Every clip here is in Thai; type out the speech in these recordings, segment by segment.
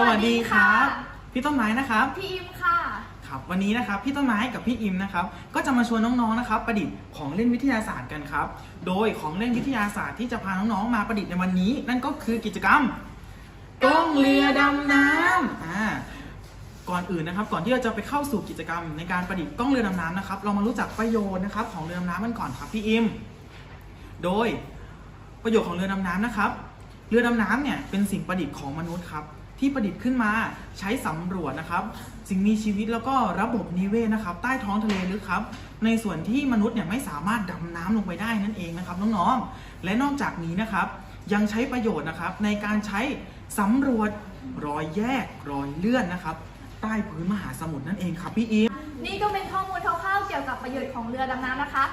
สวัสดีครับ พี่ต้นไม้นะครับ พี่อิมค่ะ ครับวันนี้นะครับพี่ต้นไม้กับพี่อิมนะครับก็จะมาชวนน้องๆนะครับประดิษฐ์ของเล่นวิทยาศาสตร์กันครับ โดยของเล่นวิทยาศาสตร์ที่จะพาน้องๆมาประดิษฐ์ในวันนี้ นั่นก็คือกิจกรรมกล้องเรือดำน้ำอ่าก่อนอื่นนะครับ ก่อนที่เราจะไปเข้าสู่กิจกรรมในการประดิษฐ์กล้องเรือดำน้ำนะครับ เรามารู้จักประโยชน์นะครับของเรือดำน้ำกันก่อนครับพี่อิมโดยประโยชน์ของเรือดำน้ำนะครับ เรือดำน้ำเนี่ยเป็นสิ่งประดิษฐ์ของมนุษย์ครับ ที่ประดิษฐ์ขึ้นมาใช้สำรวจนะครับ สิ่งมีชีวิตแล้วก็ระบบนิเวศนะครับ ใต้ท้องทะเลลึกครับ ในส่วนที่มนุษย์เนี่ยไม่สามารถดำน้ำลงไปได้นั่นเองนะครับน้องๆและนอกจากนี้นะครับ ยังใช้ประโยชน์นะครับ ในการใช้สำรวจรอยแยกรอยเลื่อนนะครับ ใต้พื้นมหาสมุทรนั่นเองครับพี่อีฟนี่ก็เป็นข้อมูลคร่าวๆเกี่ยวกับประโยชน์ของเรือดำน้ำนะคะ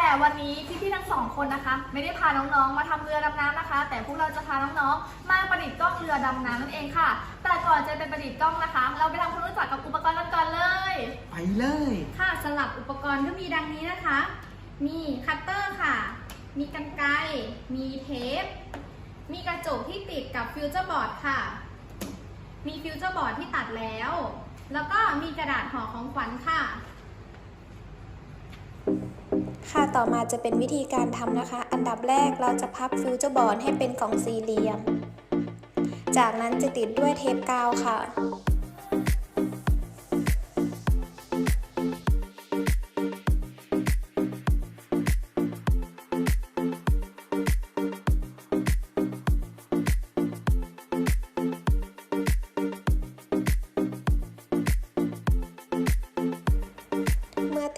แต่แต่วันนี้พี่ๆทั้งสองคนนะคะ ไม่ได้พาน้องๆ มาทำเรือดำน้ำนะคะ แต่พวกเราจะพาน้องๆ มาประดิษฐ์กล้องเรือดำน้ำนั่นเองค่ะ แต่ก่อนจะเป็นประดิษฐ์กล้องนะคะ เราไปทำความรู้จักกับอุปกรณ์กันก่อนเลย ไปเลย ค่ะสำหรับอุปกรณ์ก็มีดังนี้นะคะ มีคัตเตอร์ค่ะ มีกันไกรมีเทป มีกระจกที่ติดกับฟิวเจอร์บอร์ดค่ะ มีฟิวเจอร์บอร์ดที่ตัดแล้ว แล้วก็มีกระดาษห่อของขวัญค่ะ ค่ะต่อมาจะเป็นวิธีการทำนะคะ อันดับแรกเราจะพับฟิวเจอร์บอร์ดให้เป็นกล่องสี่เหลี่ยม จากนั้นจะติดด้วยเทปกาวค่ะ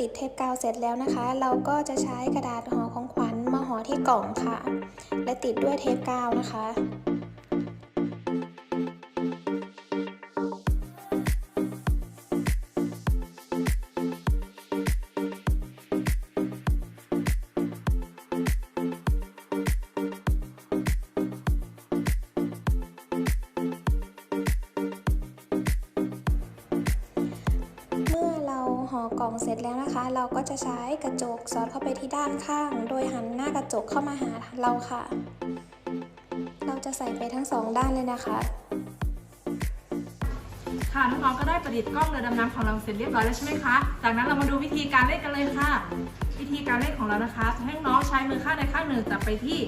ติดเทปกาวเสร็จแล้วนะคะ เราก็จะใช้กระดาษห่อของขวัญมาห่อที่กล่องค่ะ และติดด้วยเทปกาวนะคะ กล่องเสร็จแล้วนะคะ เราก็จะใช้กระจกสอดเข้าไปที่ด้านข้าง โดยหันหน้ากระจกเข้ามาหาเราค่ะ เราจะใส่ไปทั้งสองด้านเลยนะคะ ค่ะน้องๆก็ได้ประดิษฐ์กล้องเรือดำน้ำของเราเสร็จเรียบร้อยแล้วใช่ไหมคะจากนั้นเรามาดูวิธีการเล่นกันเลยค่ะ วิธีการเล่นของเรานะคะจะให้น้องใช้มือข้างใดข้างหนึ่งจับไปที่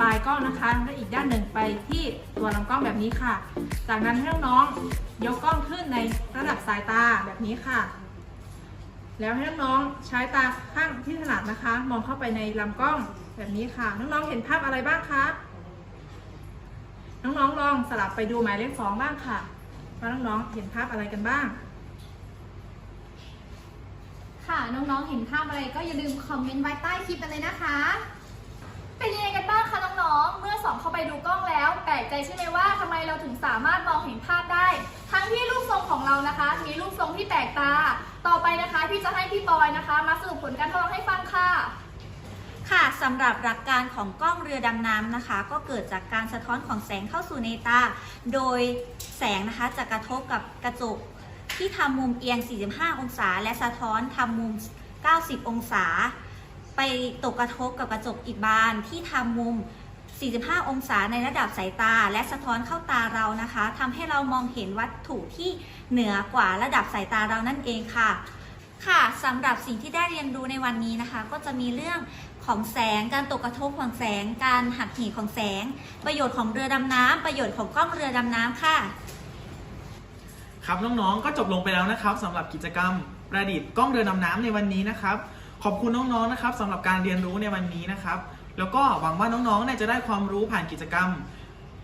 ปลายกล้องนะคะและอีกด้านหนึ่งไปที่ตัวลำกล้องแบบนี้ค่ะ จากนั้นให้น้องยกกล้องขึ้นในระดับสายตาแบบนี้ค่ะ แล้วให้น้องๆใช้ตาข้างที่ถนัดนะคะ มองเข้าไปในลำกล้องแบบนี้ค่ะ น้องๆเห็นภาพอะไรบ้างคะน้องๆลองสลับไปดูหมายเลขสองบ้างค่ะว่าน้องๆเห็นภาพอะไรกันบ้าง ค่ะน้องๆเห็นภาพอะไรก็อย่าลืมคอมเมนต์ไว้ใต้คลิปกันเลยนะคะ เป็นยังไงกันบ้างคะน้องๆเมื่อสองเข้าไปดูกล้องแล้ว แปลกใจใช่ไหมว่าทำไมเราถึงสามารถมองเห็นภาพได้ ทั้งที่รูปทรงของเรานะคะ มีรูปทรงที่แปลกตา ต่อไปนะคะพี่จะให้พี่ปอยนะคะ มาสรุปผลการทดลองให้ฟังค่ะ ค่ะสำหรับหลักการของกล้องเรือดำน้ำนะคะ ก็เกิดจากการสะท้อนของแสงเข้าสู่ในตา โดยแสงนะคะจะกระทบกับกระจกที่ทำมุมเอียง 45 องศา และสะท้อนทำมุม 90 องศา ไปตกกระทบกับกระจกอีกบานที่ทำมุม 45 องศาในระดับสายตา และสะท้อนเข้าตาเรานะคะทำให้เรามองเห็นวัตถุที่เหนือกว่าระดับสายตาเรานั่นเองค่ะ ค่ะสำหรับสิ่งที่ได้เรียนรู้ในวันนี้นะคะ ก็จะมีเรื่องของแสง การตกกระทบของแสง การหักเหของแสง ประโยชน์ของเรือดำน้ำประโยชน์ของกล้องเรือดำน้ำค่ะ ครับน้องๆ ก็จบลงไปแล้วนะครับสำหรับกิจกรรมประดิษฐ์กล้องเรือดำน้ำในวันนี้นะครับ ขอบคุณน้องๆ นะครับสำหรับการเรียนรู้ในวันนี้นะครับ แล้วก็หวังว่าน้องๆเนี่ยจะได้ความรู้ผ่านกิจกรรม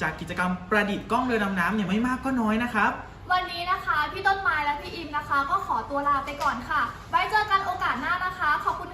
จากกิจกรรมประดิษฐ์กล้องเรือดำน้ำเนี่ยไม่มากก็น้อยนะครับ วันนี้นะคะ พี่ต้นไม้และพี่อิมนะคะ ก็ขอตัวลาไปก่อนค่ะไว้เจอกันโอกาสหน้านะคะ ขอบคุณ